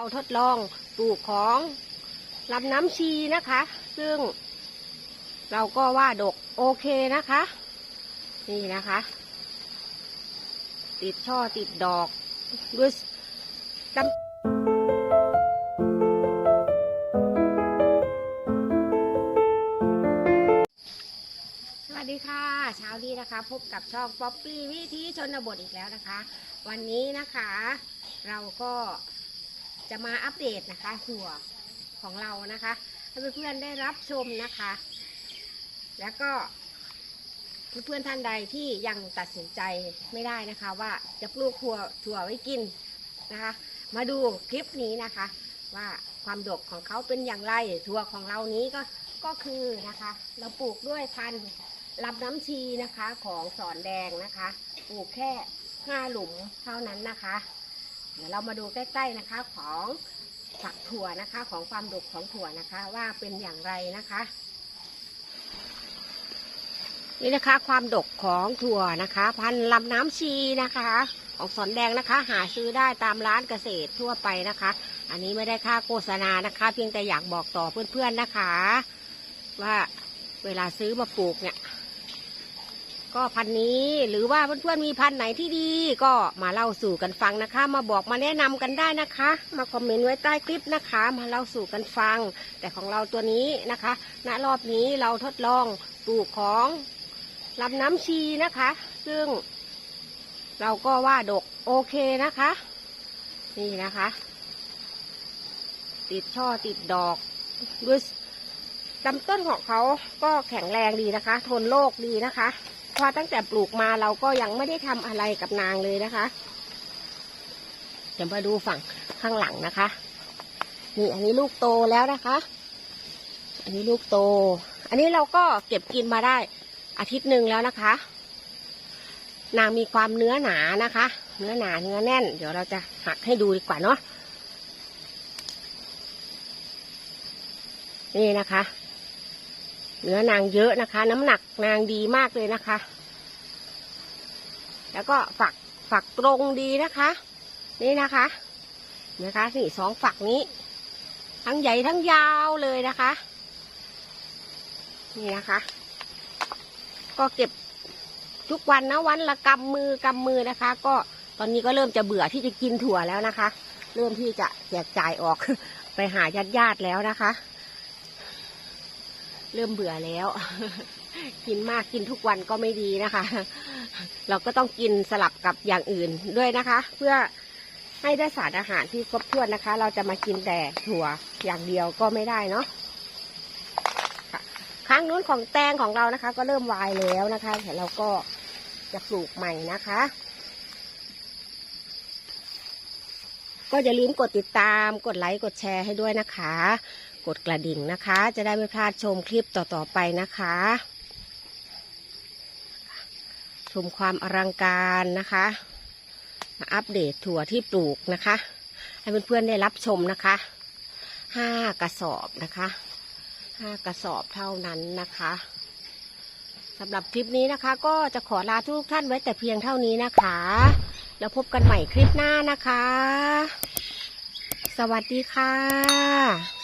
เราทดลองปลูกของลำน้ำชีนะคะ ซึ่ง เราก็ว่าดกโอเคนะคะ นี่นะคะ ติดช่อติดดอกด้วยลำสวัสดีค่ะเช้านี้นะคะ พบกับช่องป๊อปปี้วิธีชนบทอีกแล้วนะคะ วันนี้นะคะ เราก็ จะมาอัปเดตนะคะถั่วของเรานะคะให้เพื่อนๆได้รับชมนะคะ แล้วก็เพื่อนๆท่านใดที่ยังตัดสินใจไม่ได้นะคะว่าจะปลูกถั่วถั่วไว้กินนะคะ มาดูคลิปนี้นะคะ ว่าความดกของเขาเป็นอย่างไรถั่วของเรานี้ก็ก็คือนะคะ เราปลูกด้วยพันธุ์ลำน้ำชีนะคะของสอนแดงนะคะ ปลูกแค่ห้าหลุมเท่านั้นนะคะ เดี๋ยวเรามาดูใกล้ ๆนะคะของฝักถั่วนะคะของความดกของถั่วนะคะว่าเป็นอย่างไรนะคะ นี่นะคะความดกของถั่วนะคะ พันลำน้ำชีนะคะ ของสอนแดงนะคะ หาซื้อได้ตามร้านเกษตรทั่วไปนะคะ อันนี้ไม่ได้ค่าโฆษณานะคะ เพียงแต่อยากบอกต่อเพื่อนๆนะคะ ว่าเวลาซื้อมาปลูกเนี่ย ก็พันนี้หรือว่าเพื่อนๆมีพันไหนที่ดี ก็มาเล่าสู่กันฟังนะคะ มาบอกมาแนะนำกันได้นะคะ มาคอมเมนต์ไว้ใต้คลิปนะคะ มาเล่าสู่กันฟัง แต่ของเราตัวนี้นะคะณรอบนี้เราทดลองปลูกของลำน้ำชีนะคะ ซึ่ง เราก็ว่าดกโอเคนะคะ นี่นะคะ ติดช่อติดดอกด้วยลำต้นของเขาก็แข็งแรงดีนะคะ ทนโรคดีนะคะ ราะตั้งแต่ปลูกมาเราก็ยังไม่ได้ทำอะไรกับนางเลยนะคะ เดี๋ยวมาดูฝั่งข้างหลังนะคะ นี่อันนี้ลูกโตแล้วนะคะ อันนี้ลูกโต อันนี้เราก็เก็บกินมาได้อาทิตย์หนึ่งแล้วนะคะ นางมีความเนื้อหนานะคะ เนื้อหนาเนื้อแน่น เดี๋ยวเราจะหักให้ดูดีกว่าเนาะนี่นะคะ เนื้อนางเยอะนะคะ น้ำหนักนางดีมากเลยนะคะ แล้วก็ฝักฝักตรงดีนะคะ นี่นะคะนะคะนี่สองฝักนี้ ทั้งใหญ่ทั้งยาวเลยนะคะ นี่นะคะ ก็เก็บทุกวันนะวันละกำมือกำมือนะคะ ก็ตอนนี้ก็เริ่มจะเบื่อที่จะกินถั่วแล้วนะคะ เริ่มที่จะแจกจ่ายออกไปหาญาติญาติๆแล้วนะคะ เริ่มเบื่อแล้ว กินมากกินทุกวันก็ไม่ดีนะคะ เราก็ต้องกินสลับกับอย่างอื่นด้วยนะคะ เพื่อให้ได้สารอาหารที่ครบถ้วนนะคะ เราจะมากินแต่ถั่วอย่างเดียวก็ไม่ได้เนาะค่ะครั้งนู้นของแตงของเรานะคะ ก็เริ่มวายแล้วนะคะแต่เราก็จะปลูกใหม่นะคะ ก็อย่าลืมกดติดตาม กดไลค์ กดแชร์ให้ด้วยนะคะ กดกระดิ่งนะคะ จะได้ไม่พลาดชมคลิปต่อๆไปนะคะ ชมความอลังการนะคะ มาอัปเดตถั่วที่ปลูกนะคะ ให้เพื่อนๆได้รับชมนะคะห้ากระสอบนะคะห้ากระสอบเท่านั้นนะคะสำหรับคลิปนี้นะคะ ก็จะขอลาทุกท่านไว้แต่เพียงเท่านี้นะคะ แล้วพบกันใหม่คลิปหน้านะคะ สวัสดีค่ะ